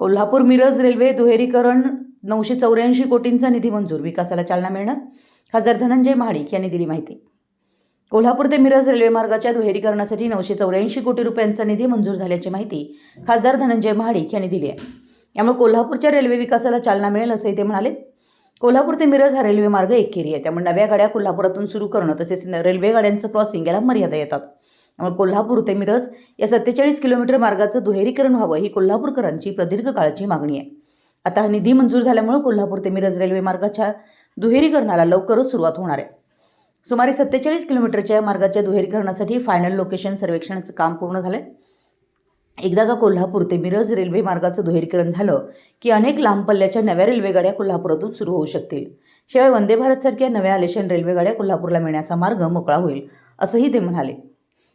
Kolhapur Miraj railway दुहेरीकरण नऊशे चौऱ्याऐंशी कोटींचा निधी मंजूर. विकासाला चालना मिळणार खासदार धनंजय महाडिक यांनी दिली माहिती. कोल्हापूर ते मिरज रेल्वे मार्गाच्या दुहेरीकरणासाठी नऊशे चौऱ्याऐंशी कोटी रुपयांचा निधी मंजूर झाल्याची माहिती खासदार धनंजय महाडिक यांनी दिली आहे. यामुळे कोल्हापूरच्या रेल्वे विकासाला चालना मिळेल असंही ते म्हणाले. कोल्हापूर ते मिरज हा रेल्वे मार्ग एकेरी आहे. त्यामुळे नव्या गाड्या कोल्हापुरातून सुरू करणं तसेच रेल्वे गाड्यांचं क्रॉसिंग याला मर्यादा येतात. त्यामुळे कोल्हापूर ते मिरज या सत्तेचाळीस किलोमीटर मार्गाचं दुहेरीकरण व्हावं ही कोल्हापूरकरांची प्रदीर्घ काळाची मागणी आहे. आता हा निधी मंजूर झाल्यामुळे कोल्हापूर ते मिरज रेल्वे मार्गाच्या दुहेरीकरणाला लवकरच सुरुवात होणार आहे. सुमारे सत्तेचाळीस किलोमीटरच्या या मार्गाच्या दुहेरीकरणासाठी फायनल लोकेशन सर्वेक्षणाचं काम पूर्ण झालं एकदा का कोल्हापूर ते मिरज रेल्वे मार्गाचं दुहेरीकरण झालं की अनेक लांब पल्ल्याच्या नव्या रेल्वेगाड्या कोल्हापुरातून सुरू होऊ शकतील. शिवाय वंदे भारतसारख्या नव्या आलेशन रेल्वेगाड्या कोल्हापूरला मिळण्याचा मार्ग मोकळा होईल असंही ते म्हणाले.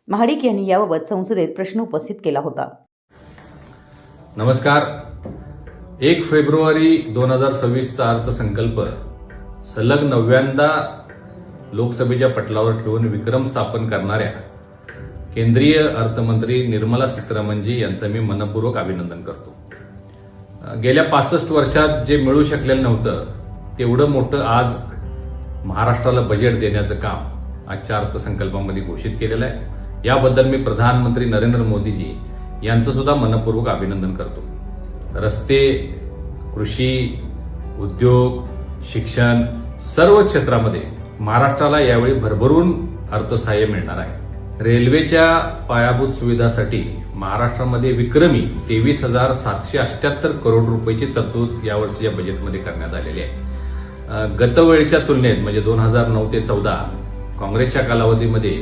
महाडिक यांनी याबाबत संसदेत प्रश्न उपस्थित केला होता. नमस्कार. एक फेब्रुवारी दोन हजार सव्वीसचा अर्थसंकल्प सलग नव्यांदा लोकसभेच्या पटलावर ठेवून विक्रम स्थापन करणाऱ्या केंद्रीय अर्थमंत्री निर्मला सीतारामनजी यांचं मी मनपूर्वक अभिनंदन करतो. गेल्या पासष्ट वर्षात जे मिळू शकलेलं नव्हतं तेवढं मोठं आज महाराष्ट्राला बजेट देण्याचं काम आजच्या अर्थसंकल्पामध्ये घोषित केलेलं आहे. याबद्दल मी प्रधानमंत्री नरेंद्र मोदीजी यांचं सुद्धा मनपूर्वक अभिनंदन करतो. रस्ते कृषी उद्योग शिक्षण सर्व क्षेत्रामध्ये महाराष्ट्राला यावेळी भरभरून अर्थसहाय्य मिळणार आहे. रेल्वेच्या पायाभूत सुविधासाठी महाराष्ट्रामध्ये विक्रमी तेवीस हजार सातशे अठ्याहत्तर करोड रुपयाची तरतूद यावर्षीच्या बजेटमध्ये करण्यात आलेली आहे. गतवेळच्या तुलनेत म्हणजे दोन हजार नऊ ते चौदा काँग्रेसच्या कालावधीमध्ये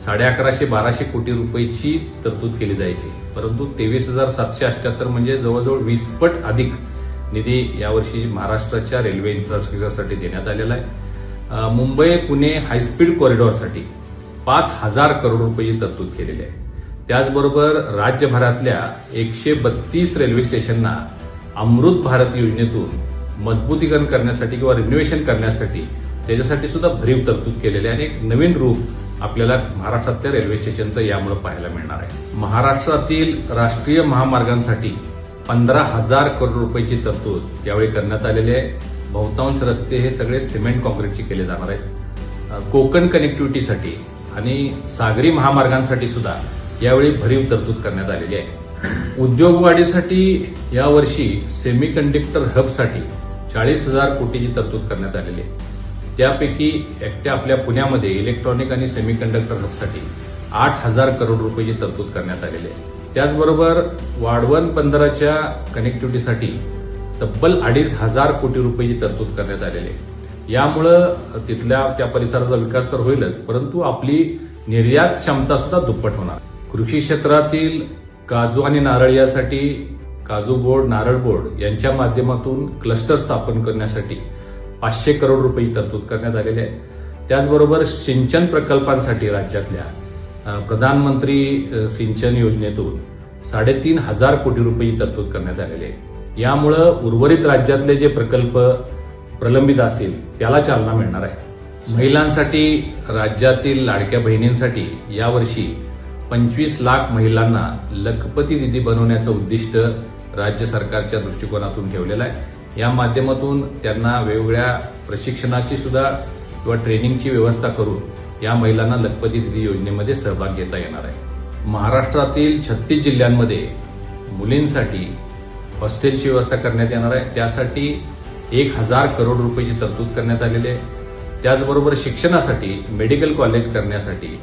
साडे अकराशे बाराशे कोटी रुपयेची तरतूद केली जायची. परंतु तेवीस हजार सातशे अठ्याहत्तर म्हणजे जवळजवळ वीस पट अधिक निधी यावर्षी महाराष्ट्राच्या रेल्वे इन्फ्रास्ट्रक्चरसाठी देण्यात आलेला आहे. मुंबई पुणे हायस्पीड कॉरिडॉरसाठी पाच हजार करोड रुपये तरतूद केलेली आहे. त्याचबरोबर राज्यभरातल्या एकशे बत्तीस रेल्वे स्टेशनना अमृत भारत योजनेतून मजबूतीकरण करण्यासाठी किंवा रिन्युएशन करण्यासाठी त्याच्यासाठी सुद्धा भरीव तरतूद केलेली आहे. आणि एक नवीन रूप आपल्याला महाराष्ट्रातल्या रेल्वे स्टेशनचं यामुळे पाहायला मिळणार आहे. महाराष्ट्रातील राष्ट्रीय महामार्गांसाठी पंधरा हजार करोड रुपयाची तरतूद यावेळी करण्यात आलेली आहे. बहुतांश रस्ते हे सगळे सिमेंट कॉन्क्रीटचे केले जाणार आहेत. कोकण कनेक्टिव्हिटीसाठी आणि सागरी महामार्गांसाठी सुद्धा यावेळी भरीव तरतूद करण्यात आलेली आहे. उद्योग वाढीसाठी यावर्षी सेमी कंडक्टर हबसाठी चाळीस हजार कोटीची तरतूद करण्यात आलेली आहे. त्यापैकी एकट्या आपल्या पुण्यामध्ये इलेक्ट्रॉनिक आणि सेमीकंडक्टर हबसाठी आठ हजार करोड रुपयाची तरतूद करण्यात आलेली आहे. त्याचबरोबर वाढवण बंदराच्या कनेक्टिव्हिटीसाठी तब्बल अडीच हजार कोटी रुपयाची तरतूद करण्यात आलेली आहे. यामुळं तिथल्या त्या परिसराचा विकास तर होईलच परंतु आपली निर्यात क्षमता सुद्धा दुप्पट होणार. कृषी क्षेत्रातील काजू आणि नारळ यासाठी काजू बोर्ड नारळ बोर्ड यांच्या माध्यमातून क्लस्टर स्थापन करण्यासाठी पाचशे करोड रुपये तरतूद करण्यात आलेली आहे. त्याचबरोबर सिंचन प्रकल्पांसाठी राज्यातल्या प्रधानमंत्री सिंचन योजनेतून साडेतीन हजार कोटी रुपयाची तरतूद करण्यात आलेली आहे. यामुळं उर्वरित राज्यातले जे प्रकल्प प्रलंबित असतील त्याला चालना मिळणार आहे. महिलांसाठी राज्यातील लाडक्या बहिणींसाठी यावर्षी पंचवीस लाख महिलांना लखपती दिदी बनवण्याचं उद्दिष्ट राज्य सरकारच्या दृष्टिकोनातून ठेवलेलं आहे. या माध्यमातून त्यांना वेगवेगळ्या प्रशिक्षणाची सुद्धा किंवा ट्रेनिंगची व्यवस्था करून या महिलांना लखपती दिदी योजनेमध्ये सहभाग घेता येणार आहे. महाराष्ट्रातील छत्तीस जिल्ह्यांमध्ये मुलींसाठी हॉस्टेलची व्यवस्था करण्यात येणार आहे. त्यासाठी एक हजार करोड रुपयाची तरतूद करण्यात आलेली आहे. त्याचबरोबर शिक्षणासाठी मेडिकल कॉलेज करण्यासाठी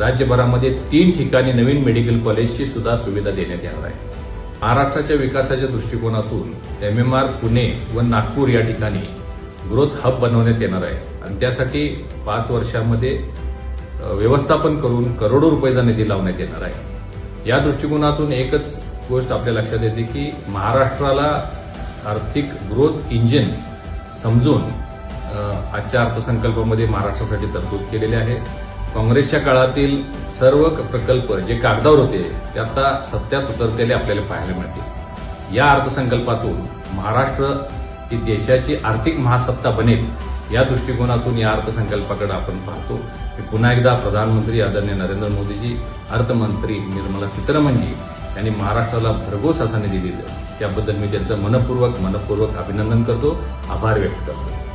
राज्यभरामध्ये तीन ठिकाणी नवीन मेडिकल कॉलेजची सुद्धा सुविधा देण्यात येणार आहे. महाराष्ट्राच्या विकासाच्या दृष्टिकोनातून एम एम आर पुणे व नागपूर या ठिकाणी ग्रोथ हब बनवण्यात येणार आहे. आणि त्यासाठी पाच वर्षामध्ये व्यवस्थापन करून करोडो रुपयाचा निधी लावण्यात येणार आहे. या दृष्टिकोनातून एकच गोष्ट आपल्या लक्षात येते की महाराष्ट्राला आर्थिक ग्रोथ इंजिन समजून आजच्या अर्थसंकल्पामध्ये महाराष्ट्रासाठी तरतूद केलेले आहे. काँग्रेसच्या काळातील सर्व प्रकल्प जे कागदावर होते ते आता सत्यात उतरतेले आपल्याला पाहायला मिळतील. या अर्थसंकल्पातून महाराष्ट्र ही देशाची आर्थिक महासत्ता बनेल या दृष्टिकोनातून या अर्थसंकल्पाकडे आपण पाहतो. की पुन्हा एकदा प्रधानमंत्री आदरणीय नरेंद्र मोदीजी अर्थमंत्री निर्मला सीतारामनजी यांनी महाराष्ट्राला भरघोस असा निधी दिलं. त्याबद्दल मी त्यांचं मनपूर्वक मनपूर्वक अभिनंदन करतो. आभार व्यक्त करतो.